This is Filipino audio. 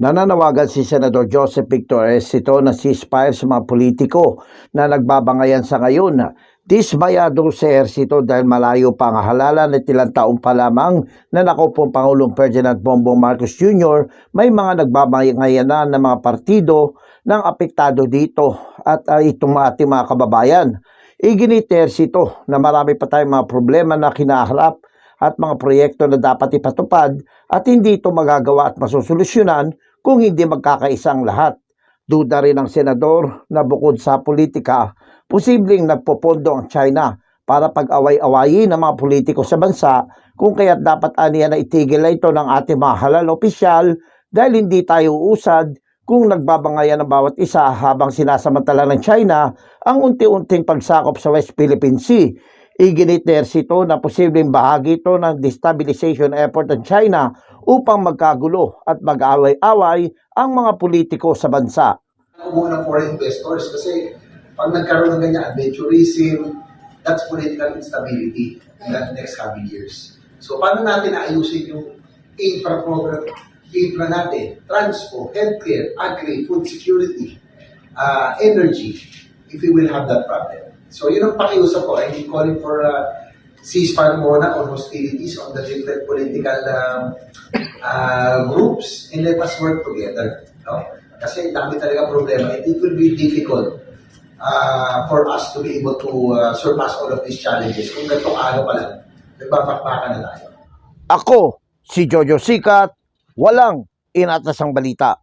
Nananawagan si Senador Joseph Victor Esito na ceasefire sa mga politiko na nagbabangayan sa ngayon. Dismayado si Ersito dahil malayo pa ang halalan at ilang taong pa lamang na nakupong Pangulong Ferdinand Bongbong Marcos Jr. may mga nagbabangayan na ng mga partido ng apektado dito at uh, itong ating mga kababayan. Iginit ni Ersito na marami pa tayong mga problema na kinaharap at mga proyekto na dapat ipatupad at hindi ito magagawa at masusolusyonan kung hindi magkakaisang lahat. Duda rin ang senador na bukod sa politika, posibleng nagpopondo ang China para pag-away-awayin ng mga politiko sa bansa kung kaya't dapat aniya na itigil ito ng ating mga halal opisyal dahil hindi tayo uusad kung nagbabangayan ng bawat isa habang sinasamantala ng China ang unti-unting pagsakop sa West Philippine Sea. Iginit ni Ersito na posibleng bahagi ito ng destabilization effort ng China upang magkagulo at mag-away-away ang mga politiko sa bansa. kumuha ng foreign investors kasi pag nagkaroon ng ganyan, adventurism, that's political instability in the next coming years. So, paano natin ayusin yung infra program, infra natin, transpo, healthcare, agri, food security, uh, energy, if we will have that problem. So, yun ang pakiusap ko. I'm calling for uh, ceasefire muna on hostilities on the different political um, uh, groups and let us work together. No? Kasi dami talaga problema. And it will be difficult uh, for us to be able to uh, surpass all of these challenges kung ganito kaano pa lang, nagbabakbakan na tayo. Ako, si Jojo Sikat, walang inatasang balita.